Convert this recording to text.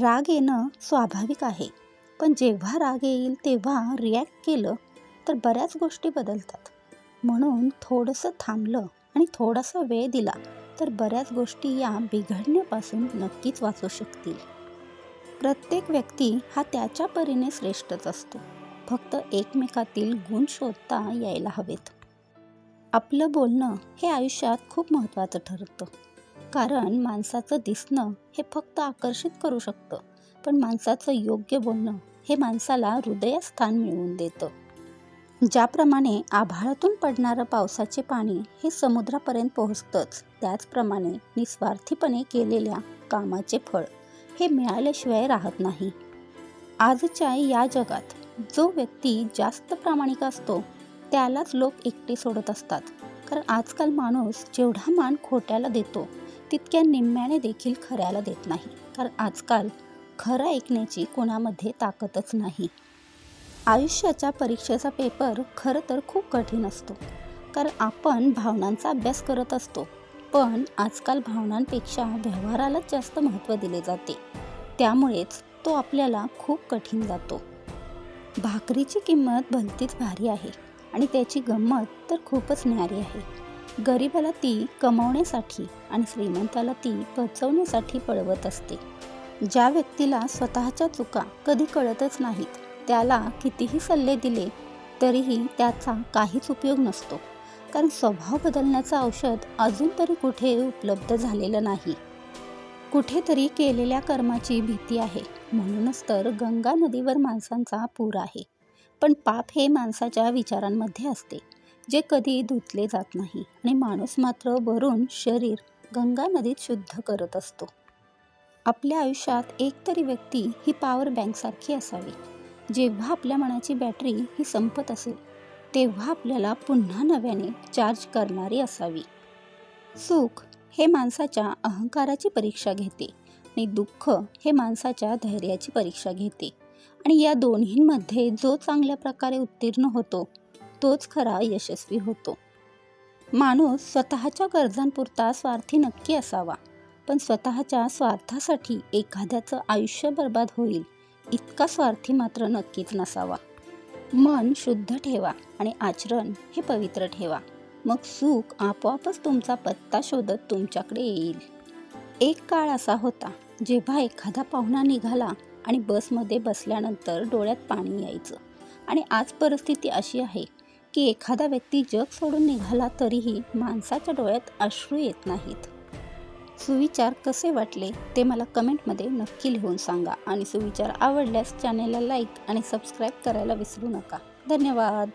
राग येणं स्वाभाविक आहे. पण जेव्हा राग येईल तेव्हा रिॲक्ट केलं तर बऱ्याच गोष्टी बदलतात. म्हणून थोडंसं थांबलं आणि थोडासा वेळ दिला तर बऱ्याच गोष्टी या बिघडण्यापासून नक्कीच वाचू शकतील. प्रत्येक व्यक्ती हा त्याच्या परीने श्रेष्ठच असतो. फक्त एकमेकातील गुण शोधता यायला हवेत. आपलं बोलणं हे आयुष्यात खूप महत्त्वाचं ठरतं. कारण माणसाचं दिसणं हे फक्त आकर्षित करू शकतं. पण माणसाचं योग्य बोलणं हे माणसाला हृदयात स्थान मिळवून देतं. ज्याप्रमाणे आभाळातून पडणारं पावसाचे पाणी हे समुद्रापर्यंत पोहोचतंच त्याचप्रमाणे निस्वार्थीपणे केलेल्या कामाचे फळ हे मिळाल्याशिवाय राहत नाही. आजच्या या जगात जो व्यक्ती जास्त प्रामाणिक असतो त्यालाच लोक एकटे सोडत असतात. कारण आजकाल माणूस जेवढा मान खोट्याला देतो तितक्या निम्म्याने देखील खऱ्याला देत नाही. कारण आजकाल खरं ऐकण्याची कोणामध्ये ताकदच नाही. आयुष्याच्या परीक्षेचा पेपर खरं तर खूप कठीण असतो. कारण आपण भावनांचा अभ्यास करत असतो. पण आजकाल भावनांपेक्षा व्यवहारालाच जास्त महत्त्व दिले जाते. त्यामुळेच तो आपल्याला खूप कठीण जातो. भाकरीची किंमत भलतीच भारी आहे. आणि त्याची गंमत तर खूपच न्यारी आहे. गरिबाला ती कमवण्यासाठी आणि श्रीमंताला ती पचवण्यासाठी पळवत असते. ज्या व्यक्तीला स्वतःच्या चुका कधी कळतच नाहीत त्याला कितीही सल्ले दिले तरीही त्याचा काहीच उपयोग नसतो. कारण स्वभाव बदलण्याचं औषध अजून तरी कुठे उपलब्ध झालेलं नाही. कुठेतरी केलेल्या कर्माची भीती आहे. म्हणूनच तर गंगा नदीवर माणसांचा पूर आहे. पण पाप हे माणसाच्या विचारांमध्ये असते. जे कधी धुतले जात नाही आणि माणूस मात्र भरून शरीर गंगा नदीत शुद्ध करत असतो. आपल्या आयुष्यात एक तरी व्यक्ती ही पॉवर बँकसारखी असावी. जेव्हा आपल्या मनाची बॅटरी ही संपत असेल तेव्हा आपल्याला पुन्हा नव्याने चार्ज करणारी असावी. सुख हे माणसाच्या अहंकाराची परीक्षा घेते आणि दुःख हे माणसाच्या धैर्याची परीक्षा घेते. आणि या दोन्हींमध्ये जो चांगल्या प्रकारे उत्तीर्ण होतो तोच खरा यशस्वी होतो. माणूस स्वतःच्या गरजांपुरता स्वार्थी नक्की असावा पण स्वतःच्या स्वार्थासाठी एखाद्याचं आयुष्य बर्बाद होईल इतका स्वार्थी मात्र नक्कीच नसावा. मन शुद्ध ठेवा आणि आचरण हे पवित्र ठेवा. मग सुख आपोआपच तुमचा पत्ता शोधत तुमच्याकडे येईल. एक काळ असा होता जेव्हा एखादा पाहुणा निघाला आणि बसमध्ये बसल्यानंतर डोळ्यात पाणी यायचं. आणि आज परिस्थिती अशी आहे की एखादा व्यक्ती जग सोडून निघाला तरीही माणसाच्या डोळ्यात अश्रू येत नाहीत. सुविचार कसे वाटले ते मला कमेंटमध्ये नक्की लिहून सांगा आणि सुविचार आवडल्यास चॅनेलला लाईक आणि सबस्क्राईब करायला विसरू नका. धन्यवाद.